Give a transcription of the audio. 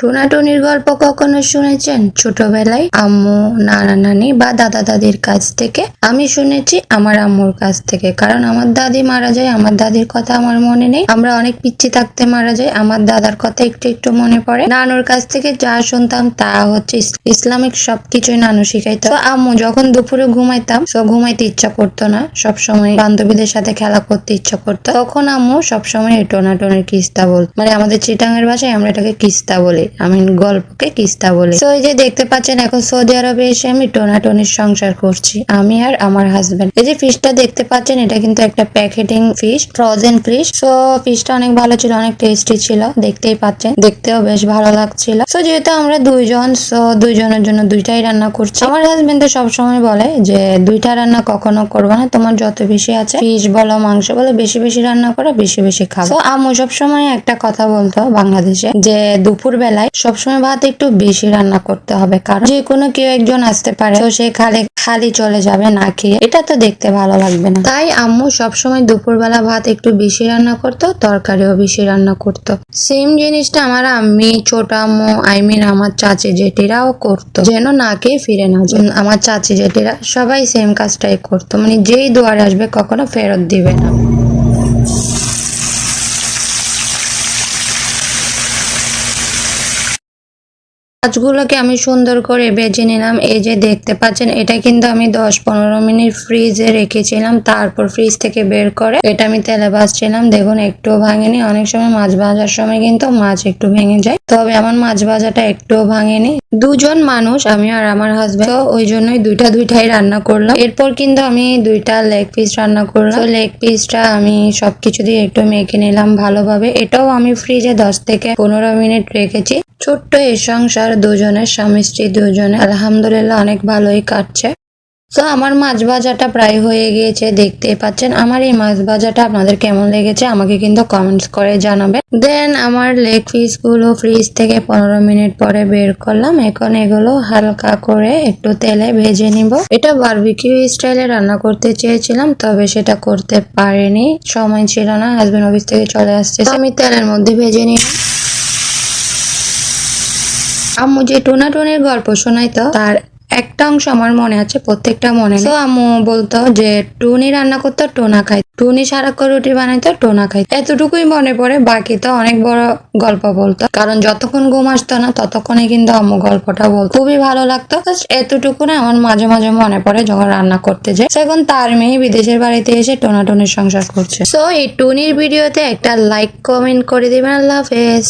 টুনাটুনির গল্প কখনো শুনেছেন? ছোটবেলায় আম্মু, নানা নানি বা দাদা দাদির কাছ থেকে? আমি শুনেছি আমার আম্মুর কাছ থেকে। কারণ আমার দাদি মারা যায়, আমার দাদির কথা আমার মনে নেই। আমরা অনেক পিচ্ছি থাকতে মারা যায়, আমার দাদার কথা একটু একটু মনে পড়ে। নানুর কাছ থেকে যা শুনতাম তা হচ্ছে ইস- ইসলামিক সবকিছুই নানু শিখাইতো। আম্মু, যখন দুপুরে ঘুমাইতাম তো ঘুমাইতে ইচ্ছা করতো না। সবসময় বান্ধবীদের সাথে খেলা করতে ইচ্ছা করতো। তখন আম্মু সবসময় টোনাটনের কিস্তা বল মানে আমাদের চিটাঙ্গের ভাষায় আমরা এটাকে কিস্তা বলি। আমি গল্পকে কিস্তা বলি। তো এই যে দেখতে পাচ্ছেন, এখন সৌদি আরবে এসে আমি টোনাটনির সংসার করছি, আমি আর আমার হাজবেন্ড এই যে ফিশটা দেখতে পাচ্ছেন, এটা কিন্তু একটা প্যাকেটিং ফিশ ফ্রোজেন ফিশ তো ফিশটা অনেক ভালো ছিল, অনেক টেস্টি ছিল, দেখতেই পাচ্ছেন, দেখতেও বেশ ভালো লাগছিল। তো যেহেতু আমরা দুইজন সো দুইজনের জন্য দুইটাই রান্না করছি। আমার হাজবেন্ড তো সবসময় বলে যে, দুইটা রান্না কখনো করব না, তোমার যত বেশি আছে ফিশ বলো, মাংস বলো, বেশি বেশি রান্না করো, বেশি বেশি খাব। তো আম্মু সবসময় একটা কথা বলতো বাংলাদেশে, যে দুপুর বেলায় সবসময় ভাত একটু বেশি রান্না করতে হবে, কারণ যে কোনো কেউ একজন আসতে পারে, তো সে খালি খালি চলে যাবে না খেয়ে। এটা তো দেখতে ভালো লাগবে না। তাই আম্মু সবসময় দুপুরবেলা ভাত একটু বেশি রান্না করতো, তরকারিও বেশি রান্না করতো। সেম জিনিসটা আমার আম্মি, ছোট আম্মু আই মিন আমার চাচি, জেঠিরাও করতো, যেন না খেয়ে ফিরে না যায়। আমার চাচি, জেঠিরা সবাই সেম কাজটাই করতো মানে যেই দুয়ারে আসবে কখনো ফেরত দিবে না। মাছগুলোকে আমি সুন্দর করে বেজে নিলাম। এই যে দেখতে পাচ্ছেন, এটা কিন্তু আমি দশ পনেরো মিনিট ফ্রিজে রেখেছিলাম। তারপর ফ্রিজ থেকে বের করে এটা আমি তেলে ভাজছিলাম। দেখুন, একটুও ভাঙেনি। অনেক সময় মাছ ভাজার সময় কিন্তু মাছ একটু ভেঙে যায়। তবে আমার মাছ ভাজাটা একটুও ভাঙেনি। দুজন মানুষ, আমি আর আমার হাজবেন্ড তো ওই জন্যই দুইটা দুইটাই রান্না করলাম। এরপর কিন্তু আমি দুইটা লেগ পিস রান্না করলাম। লেগ পিসটা আমি সবকিছু দিয়ে একটু মেখে নিলাম ভালোভাবে। এটাও আমি ফ্রিজে দশ থেকে পনেরো মিনিট রেখেছি। ছোট্ট এই সংসার, দুজনের স্বামী স্ত্রী দুজনে আলহামদুলিল্লাহ অনেক ভালোই কাটছে। তো আমার মাছ ভাজাটা প্রায় হয়ে গিয়েছে, দেখতেই পাচ্ছেন। আমার এই মাছ ভাজাটা আপনাদের কেমন লেগেছে আমাকে কিন্তু কমেন্টস করে জানাবেন। দেন আমার লেগ পিসগুলো ফ্রিজ থেকে পনেরো মিনিট পরে বের করলাম। এখন এগুলো হালকা করে একটু তেলে ভেজে নিব। এটা বারবিকিউ স্টাইলে রান্না করতে চেয়েছিলাম, তবে সেটা করতে পারিনি। সময় ছিল না হাজবেন্ড অফিস থেকে চলে আসছে। আমি তেলের মধ্যে ভেজে নিলাম। আম্মু যে টোনা টোনের গল্প শোনাইতো, তার একটা অংশ আমার মনে আছে, প্রত্যেকটা মনে তো আম্মু বলতো যে, টুনি রান্না করতো, টোনা খাই টুনি সারাক্ষণ রুটি বানাইতো, টোনা খাই এতটুকুই মনে পড়ে, বাকি তো অনেক বড় গল্প বলতো। কারণ যতক্ষণ ঘুম আসতো না, ততক্ষণে কিন্তু আম্মু গল্পটা বলতো। খুবই ভালো লাগতো। এতটুকু না আমার মাঝে মাঝে মনে পড়ে যখন রান্না করতে যাই। এখন তার মেয়ে বিদেশের বাড়িতে এসে টোনা টুনির সংসার করছে। সো এই টুনির ভিডিওতে একটা লাইক কমেন্ট করে দিবেন। আল্লাহ হাফেজ।